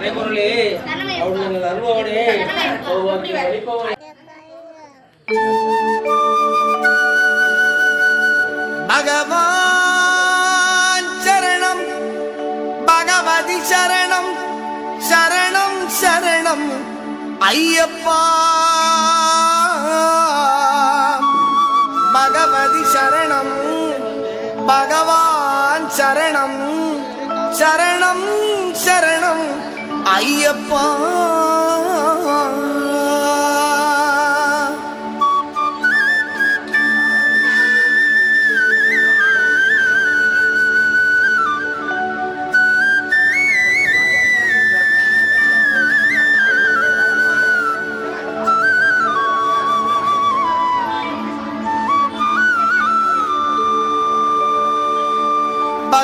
மறைபொருளே அவள் நீங்கள் அருள்பவனே. ஒவ்வொரு அளிப்பவனே பகவான் சரணம் பகவதி சரணம் சரணம் சரணம். ஐயப்பா. பகவதி சரணம் பகவான் சரணம் சரணம். ஐயப்பா.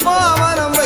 அம்மா வரம்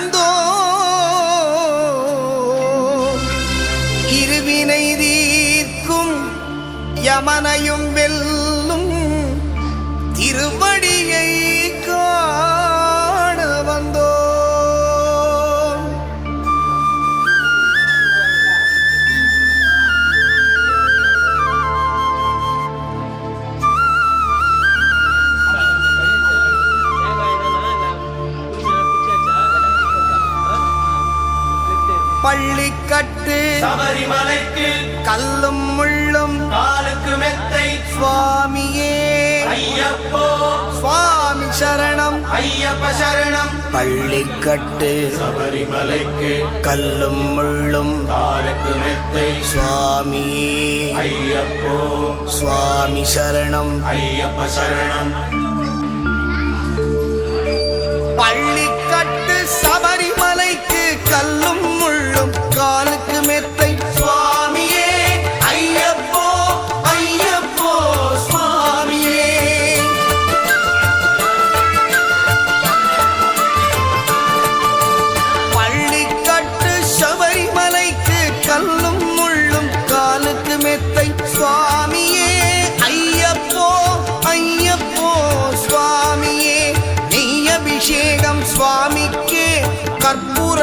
அந்தோ இருவினை தீர்க்கும் யமனையும் சரணம். ஐயப்ப சரணம். பள்ளிக்கட்டு சபரிமலைக்கு கல்லும் முள்ளும் தாரக்கு மெத்தை. சுவாமி. ஐயப்போ. சுவாமி சரணம். ஐயப்ப சரணம்.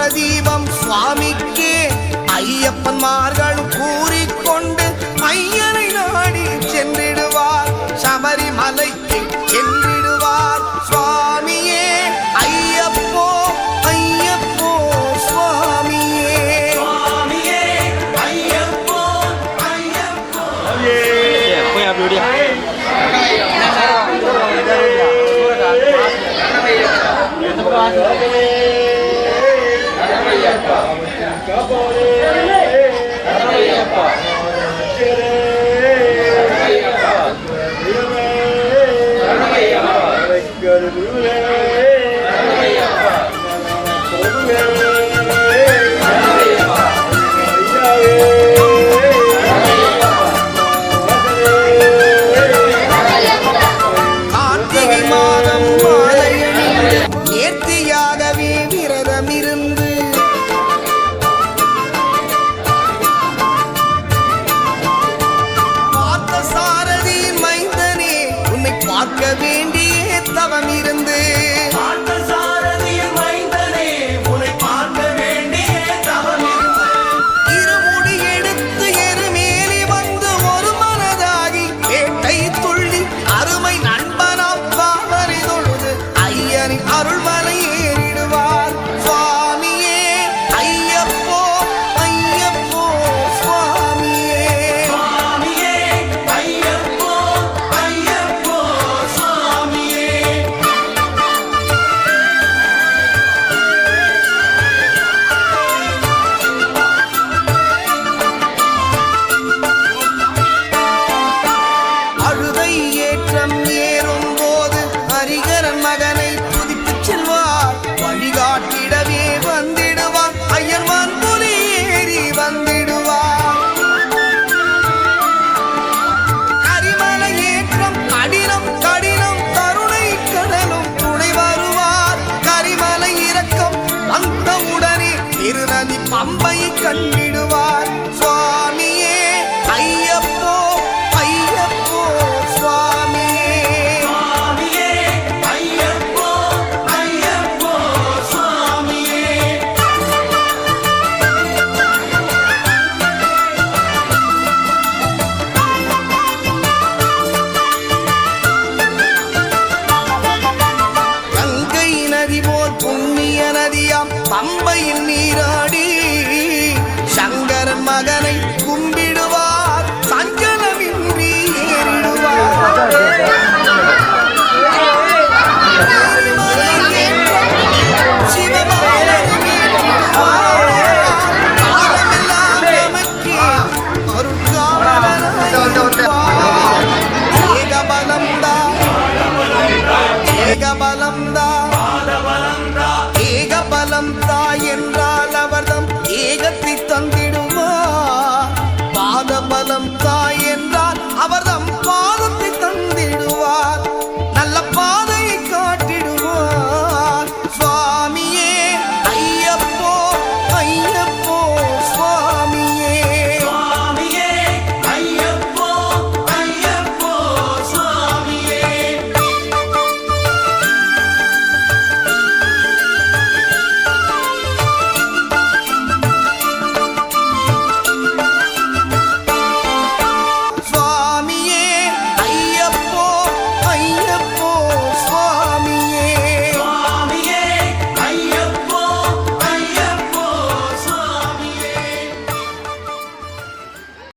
குலதீபம் சுவாமிக்கே ஐயப்பன்மார்களும் கூறிக்கொண்டு ஐயனை நாடி சென்றிடுவார். சபரிமலைக்கு சென்றிடுவார். சுவாமியே ஐயப்போ ஐயப்போ சுவாமியே. சுவாமியே ஐயப்போ ஐயப்போ. போய் அப்படியே Thank you. Acabou.